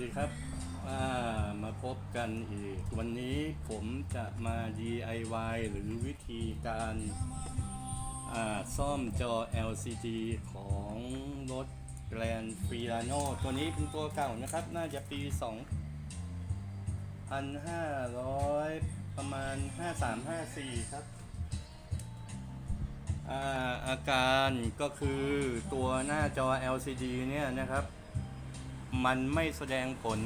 ดีครับามาพบกันอีก วันนี้ผมจะมา DIY หรือวิธีการาซ่อมจอ LCD ของรถ Grand Filano ตัวนี้เป็นตัวเก่านะครับ น่าจะปี 2,500 ประมาณ 5354 ครับอาอาการก็คือตัวหน้าจอ LCD เนี่ยนะครับ มันไม่แสดงผล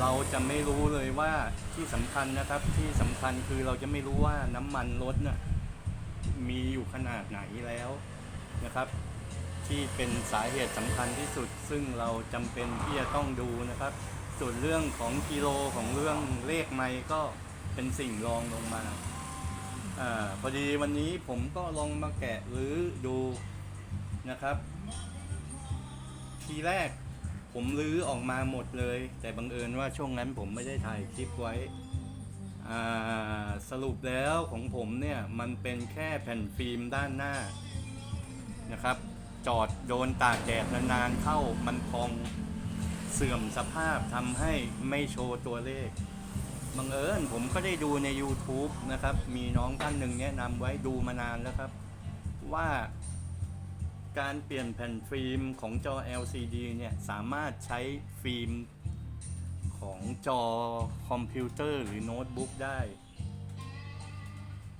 เราจะไม่รู้เลยว่าที่สำคัญนะครับ ที่สำคัญคือเราจะไม่รู้ว่าน้ำมันรถน่ะมีอยู่ขนาดไหนแล้วนะครับ ที่เป็นสาเหตุสำคัญที่สุด ซึ่งเราจำเป็นที่จะต้องดูนะครับ ส่วนเรื่องของกิโลของเรื่องเลขไมล์ก็เป็นสิ่งรองลงมาอ่าพอดีวันนี้ผมก็ลองมาแกะหรือดูนะครับ ทีแรก ผมรื้อออกมาหมดเลย แต่บังเอิญว่าช่วงนั้นผมไม่ได้ถ่ายคลิปไว้สรุปแล้วของผมเนี่ย มันเป็นแค่แผ่นฟิล์มด้านหน้านะครับ จอดโดนตากแดดนานๆเข้ามันพองเสื่อมสภาพทำให้ไม่โชว์ตัวเลขบังเอิญผมก็ได้ดูใน YouTube นะครับ มีน้องท่านหนึ่งแนะนำไว้ดูมานานแล้วครับ ว่า การเปลี่ยนแผ่นฟิล์มของจอ LCD เนี่ยสามารถใช้ฟิล์มของจอคอมพิวเตอร์หรือโน้ตบุ๊กได้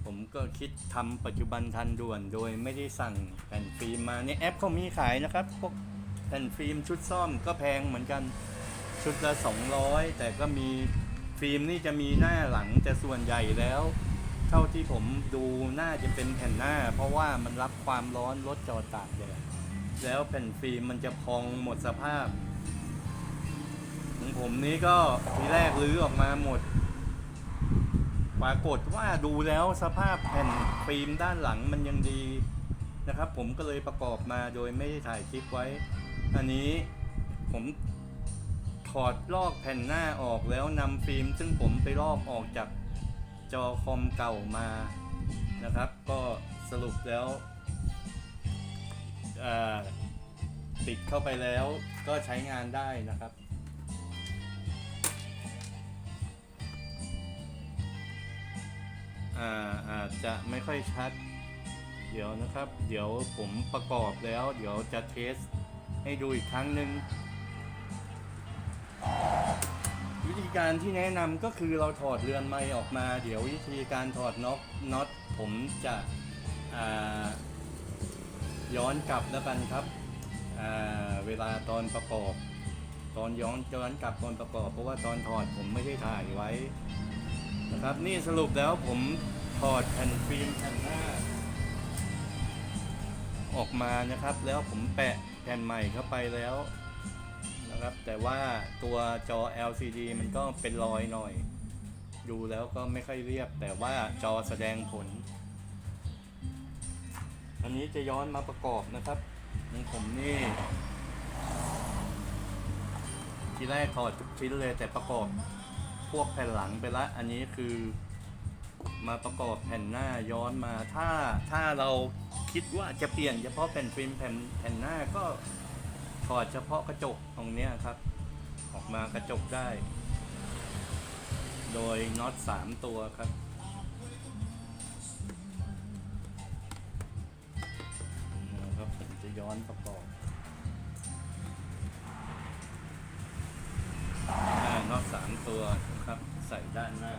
ผมก็คิดทำปัจจุบันทันด่วนโดยไม่ได้สั่งแผ่นฟิล์มมาเนี่ยแอปเขามีขายนะครับ พวกแผ่นฟิล์มชุดซ่อมก็แพงเหมือนกันชุดละ 200 แต่ก็มีฟิล์มนี่จะมีหน้าหลังแต่ส่วนใหญ่แล้ว ท่าที่ผมดูน่าจะเป็นแผ่นหน้า เพราะว่ามันรับความร้อนลดจอตากแดดแล้วแผ่นฟิล์มมันจะพองหมดสภาพของผมนี้ก็ทีแรกรื้อออกมาหมด ปรากฏว่าดูแล้วสภาพแผ่นฟิล์มด้านหลังมันยังดีนะครับ ผมก็เลยประกอบมาโดยไม่ได้ถ่ายคลิปไว้ อันนี้ผมถอดลอกแผ่นหน้าออกแล้วนำฟิล์ม ซึ่งผมไปลอกออกจาก จอคอมเก่ามานะครับ ก็สรุปแล้วติดเข้าไปแล้วก็ใช้งานได้นะครับ อาอาจจะไม่ค่อยชัด เดี๋ยวนะครับ เดี๋ยวผมประกอบแล้ว เดี๋ยวจะเทสให้ดูอีกครั้งหนึ่ง วิธีการที่แนะนำก็คือเราถอดเรือนไม้ออกมา เดี๋ยววิธีการถอดน็อตน็อตผมจะอ่าย้อนกลับแล้วกันครับอ่าเวลาตอนประกอบ ตอนย้อนย้อนกลับตอนประกอบ เพราะว่าตอนถอดผมไม่ได้ถ่ายไว้นะครับนี่สรุปแล้วผมถอดแผ่นฟิล์มแผ่นหน้าออกมานะครับ แล้วผมแปะแผ่นใหม่เข้าไปแล้ว นะครับ แต่ว่าตัวจอ LCD มันก็เป็นรอยหน่อย ดูแล้วก็ไม่ค่อยเรียบ แต่ว่าจอแสดงผล อันนี้จะย้อนมาประกอบนะครับของผมนี่ ทีแรกถอดทุกชิ้นเลยแต่ประกอบพวกแผ่นหลังไปละ อันนี้คือมาประกอบแผ่นหน้าย้อนมาถ้าถ้าเราคิดว่าจะเปลี่ยนเฉพาะแผ่นฟิล์มแผ่นแผ่นหน้าก็ ถอดเฉพาะกระจกตรงนี้ครับ ออกมากระจกได้ โดยน็อตสามตัวครับ นะครับ ผมจะย้อนประกอบน็อตสามตัวครับ ใส่ด้านหน้า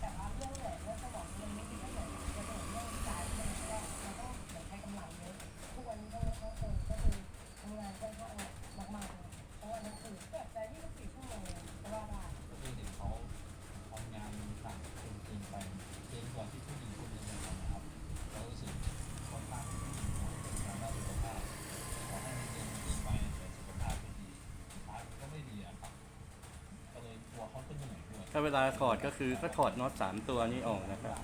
แต่ว่าเรื่องเหนื่อยเรื่องสมองมันไม่ดีก็เหมือนจะเหนื่อยเรื่องกายเรื่องแรกมันต้องเหมือนใช้กำลังเยอะทุกวันนี้ก็ก็คงก็คือทำงานค่อนข้างหนักมากเลยเพราะว่าหนังสือก็แต่ยี่สิบสี่ชั่วโมงก็ว่าได้ ก็คือเห็นเขาทำงานต่างคนจริงไปเกินกว่าที่ผู้หญิงคนนึงจะทำนะครับเรารู้สึกค่อนข้างเป็นการด้านสุขภาพขอให้มันเกินจริงไปแต่สุขภาพไม่ดีสุดท้ายมันก็ไม่ดีอะครับก็เลยกลัวเขาจะเหนื่อยด้วย ถ้าเวลาถอดก็คือก็ถอดน็อตสามตัวนี้ออกนะครับ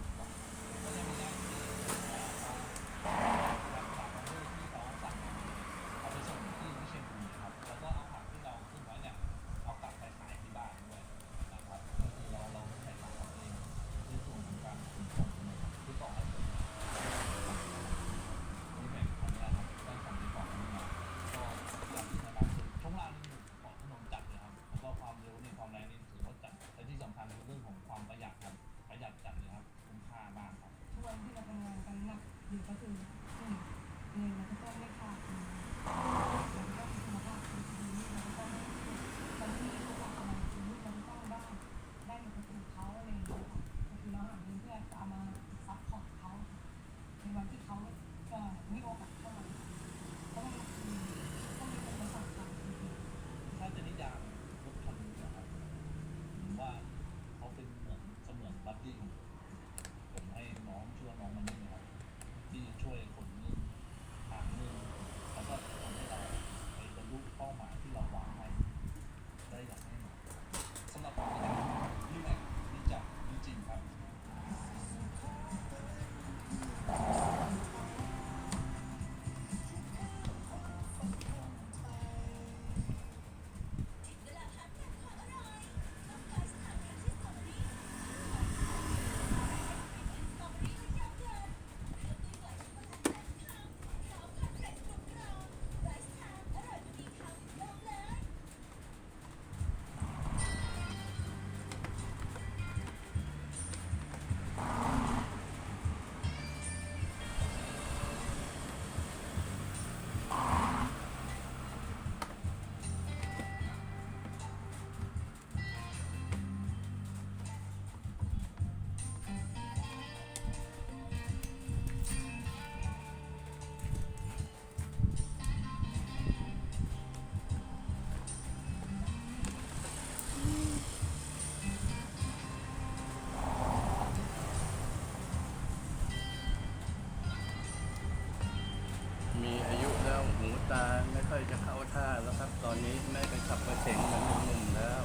จะเข้าท่าแล้วครับ ตอนนี้แม่ไปขับกระเฉงเหมือนหนุ่มๆแล้ว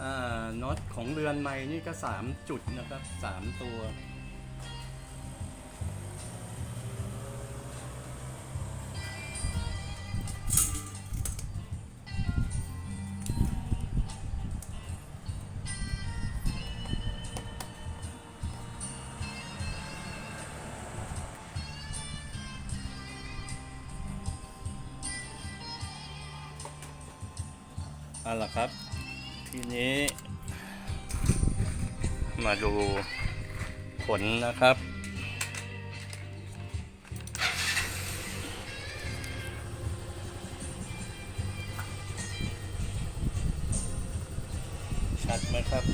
อ่าน็อตของเรือนไม้นี่ก็สามจุดนะครับสามตัว เอาล่ะครับ ทีนี้ มาดูผลนะครับ ชัดไหมครับ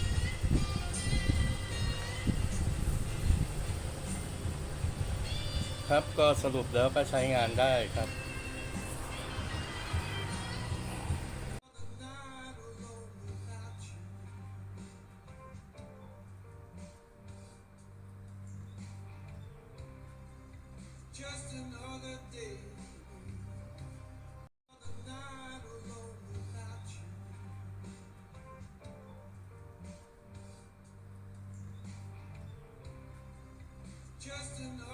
ครับก็สรุปแล้วก็ใช้งานได้ครับ Just enough.